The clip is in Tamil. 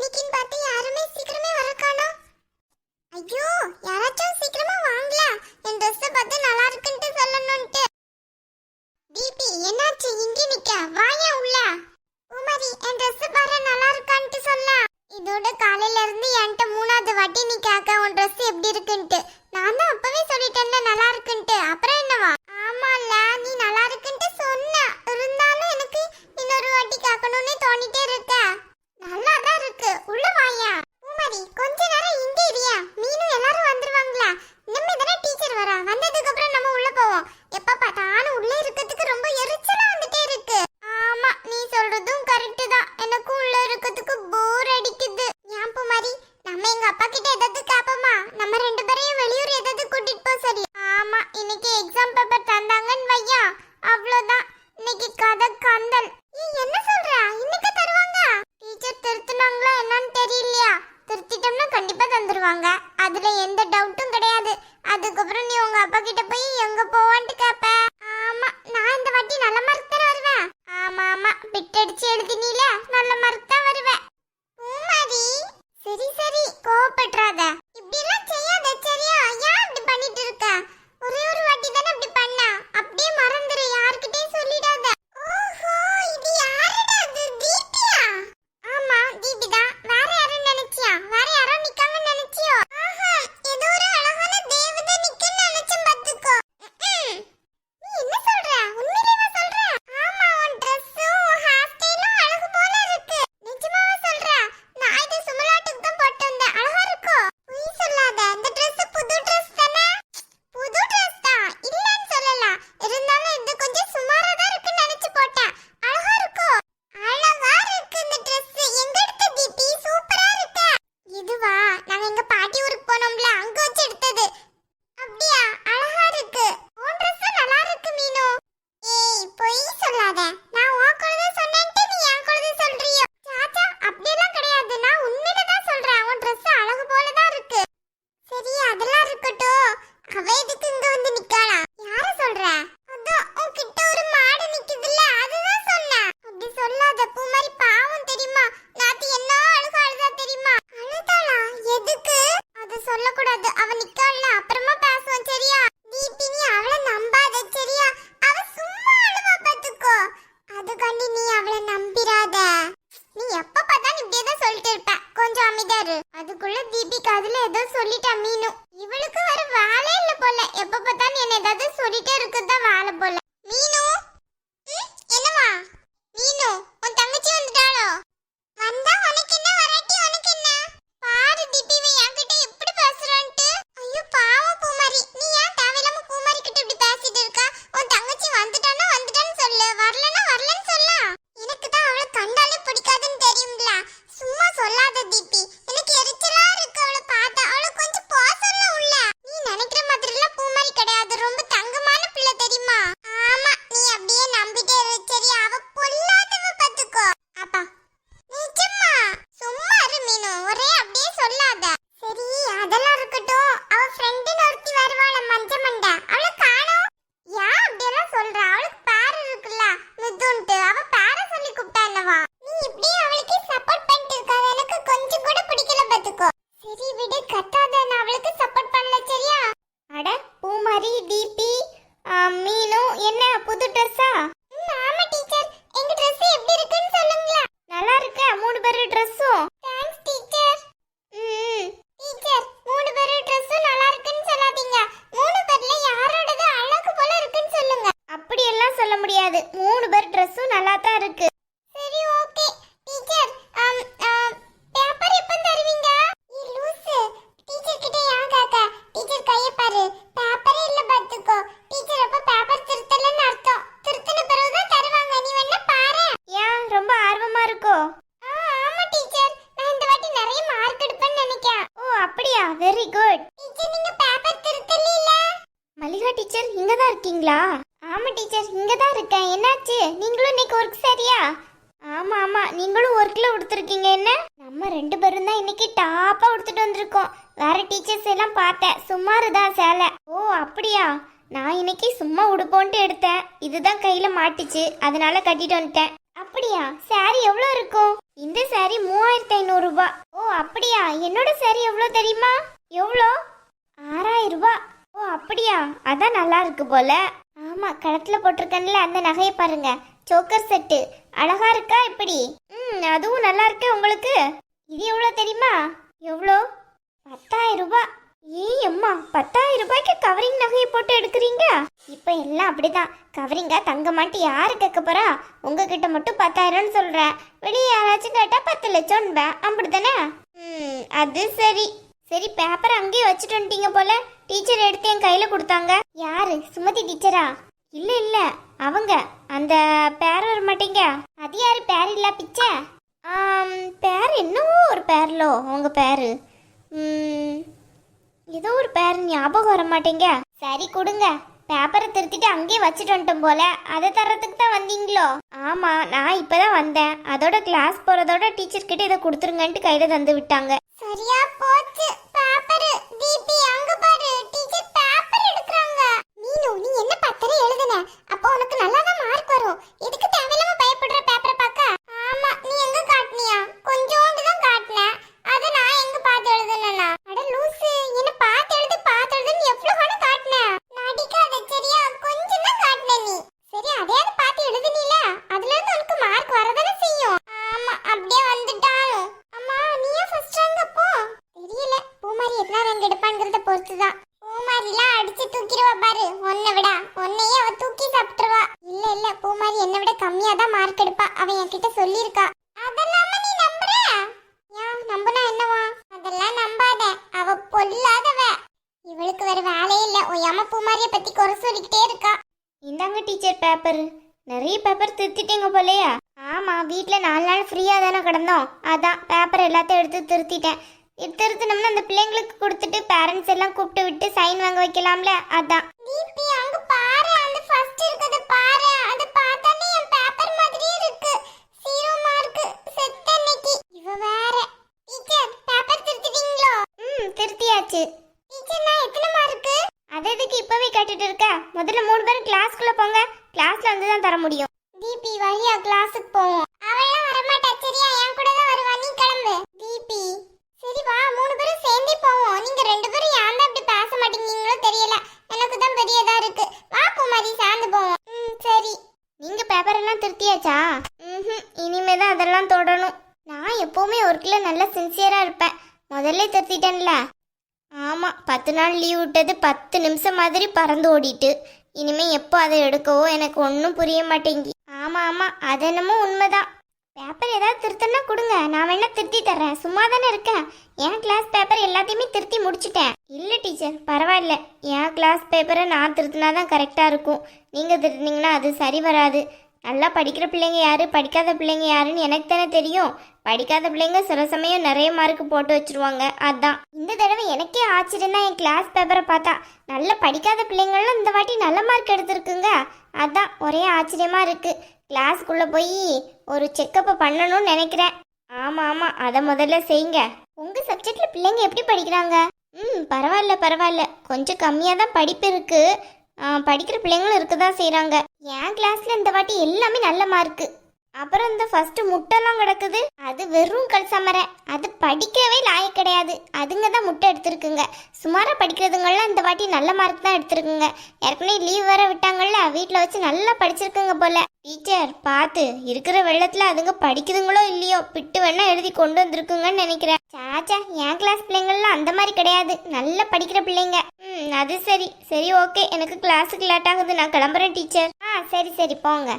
இன்னைக்குன்னு பார்த்து யாருமே சீக்கிரமே வரக்கானோ ஐயோ யாராச்சும் சீக்கிரமா வாங்கல என் ட்ரெஸ் பார்த்து நல்லா இருக்குன்னு சொல்லணும்ட்டு டிபி என்னாச்சு? இங்கே நிக்க. வாயா உள்ள. உமரி என் ட்ரெஸ் பாரு நல்லா இருக்கான்ட்டு சொல்ல. இதோட காலையில இருந்து என்கிட்ட மூணாவது வாட்டி நீ கேட்க உன் ட்ரெஸ் எப்படி இருக்குன்ட்டு. நான் தான் அப்பவே சொல்லிட்டேன்ல நல்லா இருக்குன்ட்டு. அப்புறம் கட் அடிச்சு அவ நிக்கால அப்புறமா பேசுவோம் சரியா? நீபி நீ அவளை நம்பாத சரியா? அவ சும்மா அழுவா பாத்துக்கோ. அதுக்காண்டி நீ அவளை நம்பிராத. நீ எப்ப பார்த்தாலும் இப்படியே தான் சொல்லிட்டு இருப்ப. கொஞ்சம் அமைதியாரு அதுக்குள்ள தீபிக்கு அதுல ஏதோ சொல்லிட்டா மீனு. இவளுக்கு வர வேலை இல்ல போல. எப்ப பார்த்தாலும் என்ன ஏதாவது சொல்லிட்டே இருக்குதான் வேலை போல. வாங்க டீச்சர். இங்க தான் இருக்கீங்களா? ஆமா டீச்சர். இங்க தான் இருக்கேன். என்னாச்சு? நீங்களும் இன்னைக்கு ஒர்க் சரியா? ஆமா ஆமா. நீங்களும் ஒர்க்ல கொடுத்துருக்கீங்க என்ன? நம்ம ரெண்டு பேரும் தான் இன்னைக்கு டாப்பா உடுத்துட்டு வந்திருக்கோம். வேற டீச்சர்ஸ் எல்லாம் பார்த்தேன். சுமாரு தான் சேலை. ஓ அப்படியா? நான் இன்னைக்கு சும்மா உடுப்போன்ட்டு எடுத்தேன். இதுதான் கையில மாட்டிச்சு. அதனால கட்டிட்டு வந்துட்டேன். அப்படியா? சாரி எவ்வளோ இருக்கும்? இந்த சாரி மூவாயிரத்தி ஐநூறு ரூபாய் ஓ அப்படியா? என்னோட சாரி எவ்வளோ தெரியுமா? எவ்வளோ? ஆறாயிரம் ரூபாய் ஓ அப்படியா? அதான் நல்லா இருக்கு போல. ஆமா கழுத்துல போட்டிருக்கேன்ல அந்த நகையை பாருங்க. Choker set. அழகா இருக்கா இப்படி? ம் அதுவும் நல்லா இருக்கு உங்களுக்கு. இது எவ்வளோ தெரியுமா? எவ்வளோ? பத்தாயிரம் ரூபாய் ஏய் அம்மா பத்தாயிரம் ரூபாய்க்கு கவரிங் நகையை போட்டு எடுக்கிறீங்க? இப்போ எல்லாம் அப்படிதான். கவரிங்கா தங்க மாட்டி யாரு கேட்க போறா? உங்ககிட்ட மட்டும் பத்தாயிரம்னு சொல்றேன் வெளியே யாராச்சும் கேட்டா பத்து லட்சம்ன்பேன். அப்படிதானே ம் அது சரி. சரி பேப்பர் அங்கேயே வச்சுட்டு வந்துட்டீங்க போல. டீச்சர் எடுத்து என் கையில கொடுத்தாங்க. யாரு? சுமதி டீச்சரா? இல்ல இல்ல. அவங்க. அந்த பேர் வர மாட்டீங்க. அது யாரு? பேர் இல்ல பிச்சை? ஆம், பேர் என்னவோ ஒரு பேர்லோ உங்க பேரு. ஏதோ ஒரு பேர் ஞாபகம் வர மாட்டேங்க. சரி கொடுங்க. பேப்பரை திருத்திட்டு அங்கேயே வச்சுட்டு வந்துட்டோம் போல. அதை தர்றதுக்கு தான் வந்தீங்களோ? ஆமா நான் இப்பதான் வந்தேன். அதோட கிளாஸ் போறதோட டீச்சர் கிட்ட இதை கொடுத்துருங்கன்ட்டு கையில தந்து விட்டாங்க. சரியா போச்சு. உனக்கு நல்லா வச்சு தூக்கிடுவா பாரு. உன்னை விட. உன்னையே அவ தூக்கி சாப்பிட்டுருவா. இல்ல இல்ல பூமாரி என்னை விட கம்மியா தான் மார்க் எடுப்பா. அவன் என்கிட்ட சொல்லியிருக்கா. அதெல்லாம் நீ நம்புற? ஏன் நம்புனா என்னவா? அதெல்லாம் நம்பாத. அவ பொல்லாதவ. இவளுக்கு வேற வேலையே இல்ல. ஒய்யாம பூமாரிய பத்தி குறை சொல்லிக்கிட்டே இருக்கா. இந்தாங்க டீச்சர் பேப்பர் நிறைய பேப்பர் திருத்திட்டீங்க போலயா. ஆமா வீட்ல நாலு நாள் ஃப்ரீயா தானே கிடந்தோம். அதான் பேப்பர் எல்லாத்தையும் எடுத்து திருத்திட்டேன். இது நம்ம அந்த பிள்ளைங்களுக்கு கொடுத்துட்டு பேரண்ட்ஸ் எல்லாம் கூப்பிட்டு விட்டு சைன் வாங்க வைக்கலாம்ல? அதான். தீபி அங்க பாரு. அந்த ஃபர்ஸ்ட் இருக்கத பாரு. அந்த பார்த்தானே என் பேப்பர் மாதிரியே இருக்கு ஜீரோ மார்க் செத்த அன்னைக்கு இவ வேற டீச்சர் பேப்பர் திருத்திட்டீங்களோ ம் திருத்தியாச்சு டீச்சர் நான் எத்தனை மார்க் அது எதுக்கு இப்பவே கேட்டுட்டு இருக்க முதல்ல மூணு பேரும் கிளாஸ்க்குள்ள போங்க கிளாஸ்ல வந்து தான் தர முடியும் தீபி வழியா கிளாஸுக்கு போவோம் அவெல்லாம் வரமாட்டா சரியா என் கூட தான் வருவா நீ கிளம்பு தீபி சரி வா மூணு பேரும் சேர்ந்தே போவோம் நீங்க ரெண்டு பேரும் ஏன் தான் இப்படி பேச மாட்டேங்கிறீங்களோ தெரியல எனக்கு தான் பெரியதா இருக்கு வா குமாரி சேர்ந்து போவோம் ம் சரி நீங்க பேப்பர் எல்லாம் திருத்தியாச்சா ம் இனிமே தான் அதெல்லாம் தொடணும் நான் ஒர்க்கில் நல்லா சின்சியராக இருப்பேன். முதல்ல திருத்திட்டேன்ல. ஆமாம் பத்து நாள் லீவ் விட்டது பத்து நிமிஷம் மாதிரி பறந்து ஓடிட்டு. இனிமேல் எப்போ அதை எடுக்கவோ எனக்கு ஒன்றும் புரிய மாட்டேங்கி. ஆமாம் ஆமாம் அது என்னமோ உண்மைதான். பேப்பர் ஏதாவது திருத்தனா கொடுங்க. நான் வேணா திருத்தி தர்றேன். சும்மா தானே இருக்கேன். என் கிளாஸ் பேப்பர் எல்லாத்தையுமே திருத்தி முடிச்சிட்டேன். இல்லை டீச்சர் பரவாயில்ல. என் கிளாஸ் பேப்பரை நான் திருத்தினா தான் கரெக்டாக இருக்கும். நீங்கள் திருத்தினீங்கன்னா அது சரி வராது. நல்லா படிக்கிற பிள்ளைங்க யாரு? படிக்காத பிள்ளைங்க யாருன்னு எனக்கு தானே தெரியும். படிக்காத பிள்ளைங்க சில சமயம் நிறைய மார்க் போட்டு வச்சிருவாங்க. அதான். இந்த தடவை எனக்கே ஆச்சரியம்னா என் கிளாஸ் பேப்பரை பார்த்தா நல்ல படிக்காத பிள்ளைங்கள்லாம் இந்த வாட்டி நல்ல மார்க் எடுத்திருக்குங்க. அதான் ஒரே ஆச்சரியமாக இருக்குது கிளாஸ்க்குள்ள போய் ஒரு செக்கப்பை பண்ணணும்னு நினைக்கிறேன். ஆமாம் ஆமாம் அதை முதல்ல செய்யுங்க. உங்கள் சப்ஜெக்டில் பிள்ளைங்க எப்படி படிக்கிறாங்க? ம் பரவாயில்ல பரவாயில்ல. கொஞ்சம் கம்மியாக தான் படிப்பு இருக்குது படிக்கிற பிள்ளைங்களும் இருக்க தான் செய்கிறாங்க என் கிளாஸ்ல இந்த வாட்டி எல்லாமே நல்ல மார்க்கு அப்புறம் இந்த ஃபர்ஸ்ட் முட்டைலாம் கிடக்குது. அது வெறும் கல்சமரை அது படிக்கவே லாயக் கிடையாது. அதுங்க தான் முட்டை எடுத்திருக்குங்க. சுமாராக படிக்கிறதுங்கள்லாம் இந்த வாட்டி நல்ல மார்க் தான் எடுத்திருக்குங்க. ஏற்கனவே லீவ் வேற விட்டாங்கல்ல வீட்டில் வச்சு நல்லா படிச்சிருக்குங்க போல. டீச்சர் பார்த்து. இருக்கிற வெள்ளத்தில் அதுங்க படிக்குதுங்களோ இல்லையோ பிட்டு வேணா எழுதி கொண்டு வந்திருக்குங்கன்னு நினைக்கிறேன். சாச்சா என் கிளாஸ் பிள்ளைங்கள்லாம் அந்த மாதிரி கிடையாது. நல்லா படிக்கிற பிள்ளைங்க. ம் அது சரி. சரி ஓகே எனக்கு கிளாஸுக்கு லேட் ஆகுது. நான் கிளம்புறேன் டீச்சர் ஆ சரி சரி போங்க.